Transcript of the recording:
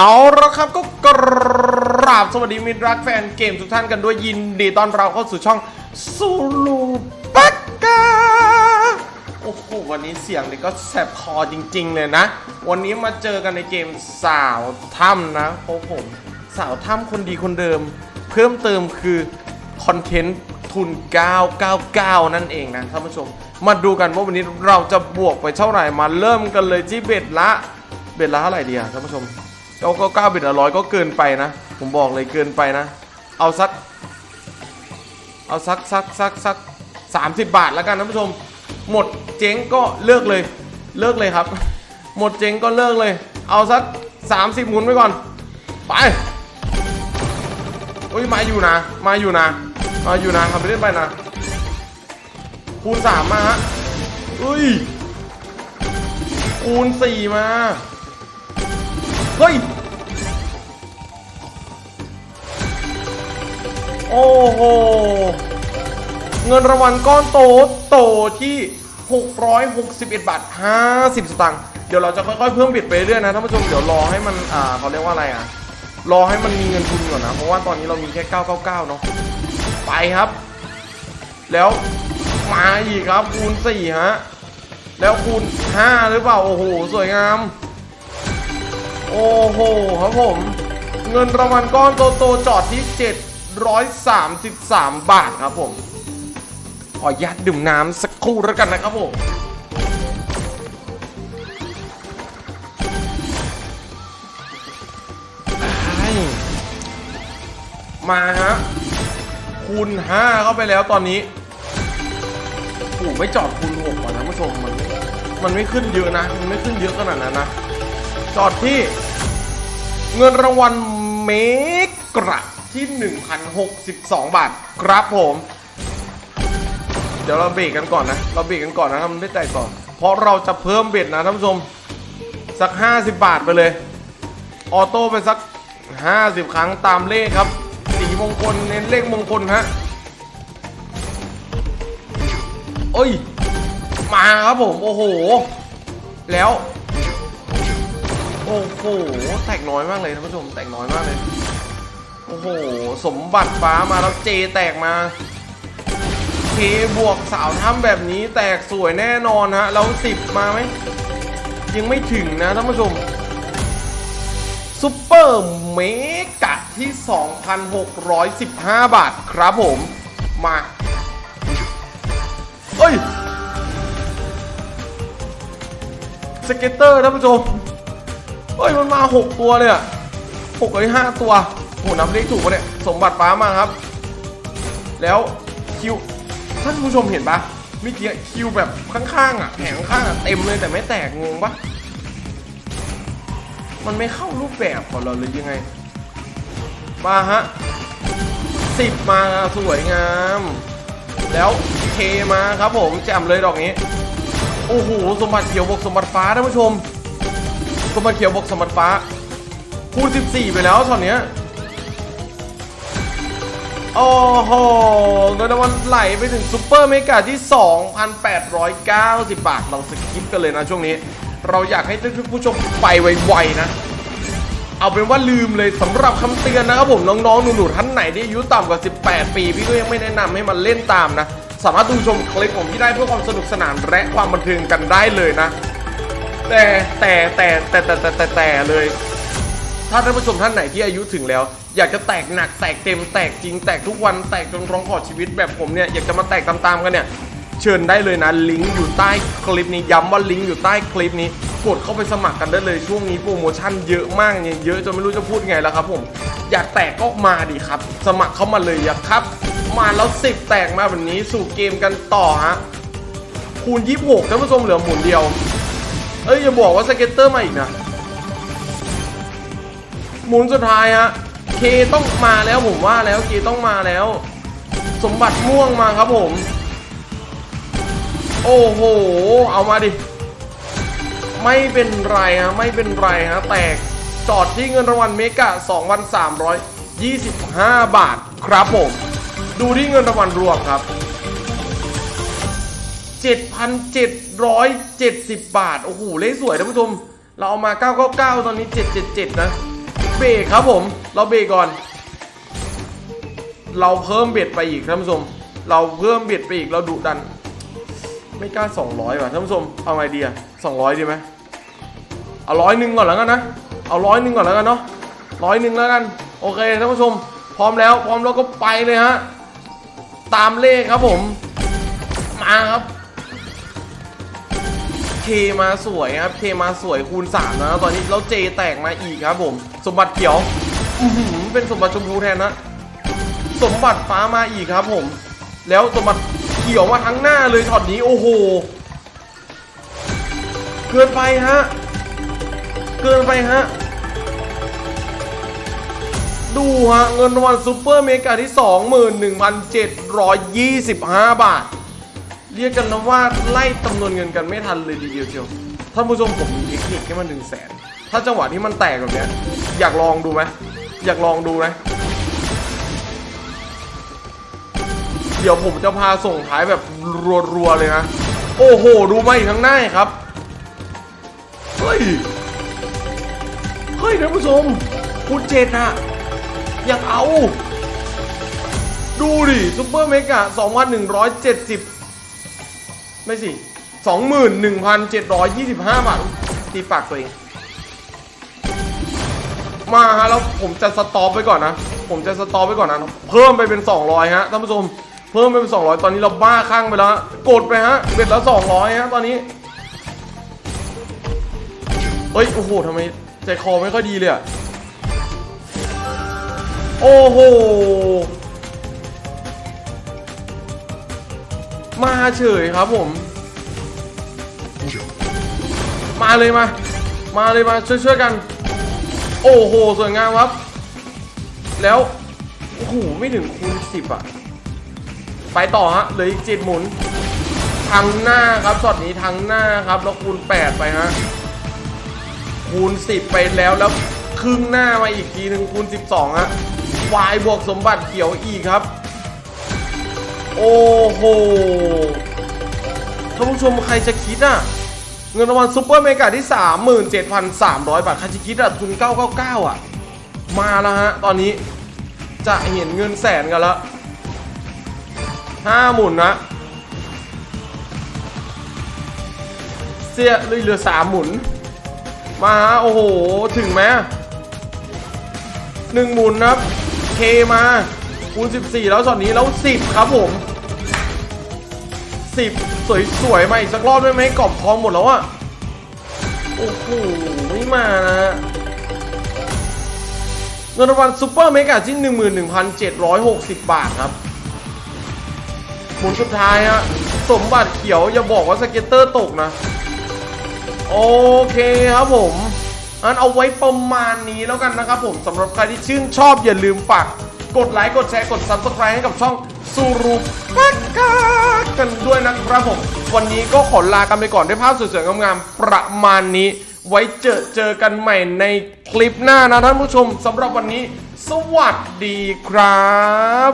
เอาละครับก็กราบสวัสดีมิตรรักแฟนเกมทุกท่านกันด้วยยินดีต้อนรับเข้าสู่ช่องซูลูปักกาโอ้โหวันนี้เสียงนี่ก็แสบคอจริง ๆ เลยนะ วันนี้มาเจอกันในเกมสาวถ้ำนะโอ้ผมสาวถ้ำคนดีคนเดิม เพิ่มเติมคือคอนเทนต์ทุน 999 นั่นเองนะท่านผู้ชม มาดูกันว่าวันนี้เราจะบวกไปเท่าไหร่มาเริ่มกันเลยที่เบ็ดละเบ็ดละเท่าไหร่ดีอะท่านผู้ชม เก้าเก้าเก้าบ็ดละร้อยก็เกินไปนะ ผมบอกเลยเกินไปนะ เอาสัก เอาสักสักสักสักสามสิบบาทแล้วกันท่านผู้ชม หมดเจ๊งก็เลิกเลย เลิกเลยครับ หมดเจ๊งก็เลิกเลย เอาสักสามสิบหมุนไว้ก่อน ไปโอ้ยมาอยู่นะ มาอยู่นะ มาอยู่นะทำไปเล่นไปนะ คูณสามมาฮะอุ้ย คูณสี่มา เฮ้ย โอ้โห เงินรางวัลก้อนโตโตที่ 661 บาท 50 สตางค์ เดี๋ยวเราจะค่อยๆ เพิ่มบิดไปเรื่อยนะท่านผู้ชม เดี๋ยวรอให้มัน อ่าเขาเรียกว่าอะไรอะ รอให้มันมีเงินทุนก่อนนะ เพราะว่าตอนนี้เรามีแค่ 999 เนาะ ไปครับ แล้วมาอีกครับ คูณ 4 ฮะ แล้วคูณ 5 หรือเปล่า โอ้โห สวยงาม โอ้โห ครับผม เงินรางวัลก้อนโตๆจอดที่ 733 บาทครับผม ขออนุญาตดื่มน้ำสักครู่แล้วกันนะครับผมมาฮะคูณ5เข้าไปแล้วตอนนี้โอ้ไม่จอดคูณ6ก่อนนะผู้ชมมันมันไม่ขึ้นเยอะนะ มันไม่ขึ้นเยอะขนาดนั้นนะ จอดที่ เงินรางวัลเมกระ ที่ 1,062 บาท ครับผม เดี๋ยวเราเบรกกันก่อนนะ เราเบรกกันก่อนนะถ้ามันไม่แตกก่อนเพราะเราจะเพิ่มเบ็ดนะท่านผู้ชม สัก 50 บาทไปเลย ออโต้ไปสัก 50 ครั้งตามเลขครับ สีมงคลเน้นเลขมงคลฮะโอ้ย มาครับผม โอ้โห แล้ว โอ้โห แตกน้อยมากเลยท่านผู้ชม แตกน้อยมากเลย โอ้โห สมบัติฟ้ามาแล้วเจแตกมาเคบวกสาวถ้ำแบบนี้แตกสวยแน่นอนฮะ แล้วสิบมาไหม ยังไม่ถึงนะท่านผู้ชมซุปเปอร์เมกะที่ 2,615 บาทครับผม มาเอ้ย สเก็ตเตอร์ท่านผู้ชมเฮ้ย มันมา 6 ตัวเลยอะหกเลยห้าตัว โหนับเลขถูกปะเนี่ย สมบัติฟ้ามาครับ แล้วคิวท่านผู้ชมเห็นปะเมื่อกี้คิวแบบข้างๆอะแผงข้างอะเต็มเลยแต่ไม่แตกงงปะมันไม่เข้ารูปแบบของเราเลยยังไง มาฮะสิบมาสวยงาม แล้วเคมาครับผมแจ่มเลยดอกนี้ โอ้โหสมบัติเขียวบวกสมบัติฟ้าท่านผู้ชม สมบัติเขียวบวกสมบัติฟ้าคูณ14 ไปแล้วตอนเนี้ย โอ้โหเงินรางวัลไหลไปถึงซูเปอร์เมกาที่ 2,890 บาท เราสกิปกันเลยนะช่วงนี้ เราอยากให้ทุกผู้ชมไปไวๆนะ เอาเป็นว่าลืมเลยสำหรับคำเตือนนะครับผมน้องๆหนูๆท่านไหนที่อายุต่ำกว่า 18 ปี พี่ก็ยังไม่แนะนำให้มันเล่นตามนะ สามารถดูชมคลิปผมที่ได้เพื่อความสนุกสนานและความบันเทิงกันได้เลยนะ แต่แต่แต่แต่แต่แต่แต่เลย ถ้าท่านผู้ชมท่านไหนที่อายุถึงแล้ว อยากจะแตกหนักแตกเต็มแตกจริงแตกทุกวันแตกจนร้องขอชีวิตแบบผมเนี่ยอยากจะมาแตกตามๆกันเนี่ยเชิญได้เลยนะลิงก์อยู่ใต้คลิปนี้ย้ำว่าลิงก์อยู่ใต้คลิปนี้ กดเข้าไปสมัครกันได้เลยช่วงนี้โปรโมชั่นเยอะมากเนี่ยเยอะจนไม่รู้จะพูดไงแล้วครับ ผมอยากแตกก็มาดิครับ สมัครเข้ามาเลยอยากครับ มาแล้วสิบแตกมาแบบนี้สู่เกมกันต่อฮะคูณ26ท่านผู้ชมเหลือหมุนเดียว เอ้ยอย่าบอกว่าสเก็ตเตอร์มาอีกนะ หมุนสุดท้ายฮะเคต้องมาแล้วผมว่าแล้วเคต้องมาแล้ว สมบัติม่วงมาครับผม โอ้โห เอามาดิ ไม่เป็นไรฮะไม่เป็นไรฮะแตกจอดที่เงินรางวัลเมกะ2,325 บาทครับผม ดูที่เงินรางวัลรวมครับ 7,770 บาท โอ้โห เลขสวยท่านผู้ชม เราเอามา 999 ตอนนี้ 777 นะ เบรกครับผม เราเบรกก่อน เราเพิ่มเบ็ดไปอีกท่านผู้ชม เราเพิ่มเบ็ดไปอีกเราดุดัน ไม่กล้า 200 ว่ะท่านผู้ชม เอาไงดีอะ200 ดีไหมเอาร้อยหนึ่งก่อนแล้วกันนะ เอาร้อยหนึ่งก่อนแล้วกันเนาะร้อยหนึ่งแล้วกัน โอเคท่านผู้ชม พร้อมแล้ว พร้อมแล้วก็ไปเลยฮะ ตามเลขครับผม มาครับ เคมาสวยครับเคมาสวยคูณ3นะตอนนี้แล้วเจแตกมาอีกครับผมสมบัติเขียวอื้อหือเป็นสมบัติชมพูแทนนะสมบัติฟ้ามาอีกครับผม แล้วสมบัติเขียวมาทั้งหน้าเลยช็อตนี้โอ้โหเกินไปฮะเกินไปฮะดูฮะเงินรางวัลซูเปอร์เมกาที่ 21,725 บาท เรียกกันนะว่าไล่จำนวนเงินกันไม่ทันเลยทีเดียวเชียวท่านผู้ชมผมมีเทคนิคให้มันหนึ่งแสน ถ้าจังหวะที่มันแตกแบบนี้อยากลองดูไหมอยากลองดูไหมเดี๋ยวผมจะพาส่งท้ายแบบรัวๆเลยนะ โอ้โห ดูมาอีกทั้งหน้าครับ เฮ้ย เฮ้ยท่านผู้ชมคุณเจตอะอยากเอา ดูดิซุปเปอร์เมกะ 2,170 ไม่สิ21,725บห้าบาทตีปากตัวเอง มาฮะแล้วผมจะสต็อปไปก่อนนะ ผมจะสต็อปไปก่อนนะ เพิ่มไปเป็น200ฮะท่านผู้ชม เพิ่มไปเป็น200ตอนนี้เราบ้าข้างไปแล้ว กดไปฮะเบ็ดละ200ฮะตอนนี้เฮ้ย โอ้โหทำไมใจคอไม่ค่อยดีเลยอะโอ้โห มาเฉยครับผม มาเลยมา มาเลยมาช่วยๆกัน โอ้โหสวยงามครับ แล้วโอ้โหไม่ถึงคูณสิบอะไปต่อฮะเหลืออีกเจ็ดหมุนทางหน้าครับช็อตนี้ทางหน้าครับแล้วคูณแปดไปฮะคูณ10ไปแล้วแล้วครึ่งหน้ามาอีกทีหนึ่งคูณ12ฮะวายบวกสมบัติเขียวอีกครับ โอ้โหท่านผู้ชมใครจะคิดอะ เงินรางวัลซุปเปอร์เมกาที่ 37,300 บาท ใครจะคิดอะ ทุน 999 อะ มาแล้วฮะ ตอนนี้จะเห็นเงินแสนกันแล้วห้าหมุนนะเสียเหลือสามหมุน มาฮะโอ้โห ถึงไหมหนึ่งหมุนครับ เคมา คูณ14 แล้วช็อตนี้แล้ว 10 ครับผม 10 สวยๆมาอีกสักรอบได้ไหมกรอบทองหมดแล้วอะโอ้โหไม่มานะเงินรางวัลซูเปอร์เมกาที่ 11,760 บาทครับหมุนสุดท้ายฮะสมบัติเขียวอย่าบอกว่าสเก็ตเตอร์ตกนะ โอเคครับผมงั้นเอาไว้ประมาณนี้แล้วกันนะครับผมสำหรับใครที่ชื่นชอบอย่าลืมฝาก กดไลค์กดแชร์กด Subscribe ให้กับช่องสูรุปักกากันด้วยนะครับผม วันนี้ก็ขอลากันไปก่อนด้วยภาพสวยๆงามๆประมาณนี้ ไว้เจอเจอกันใหม่ในคลิปหน้านะท่านผู้ชมสำหรับวันนี้ สวัสดีครับ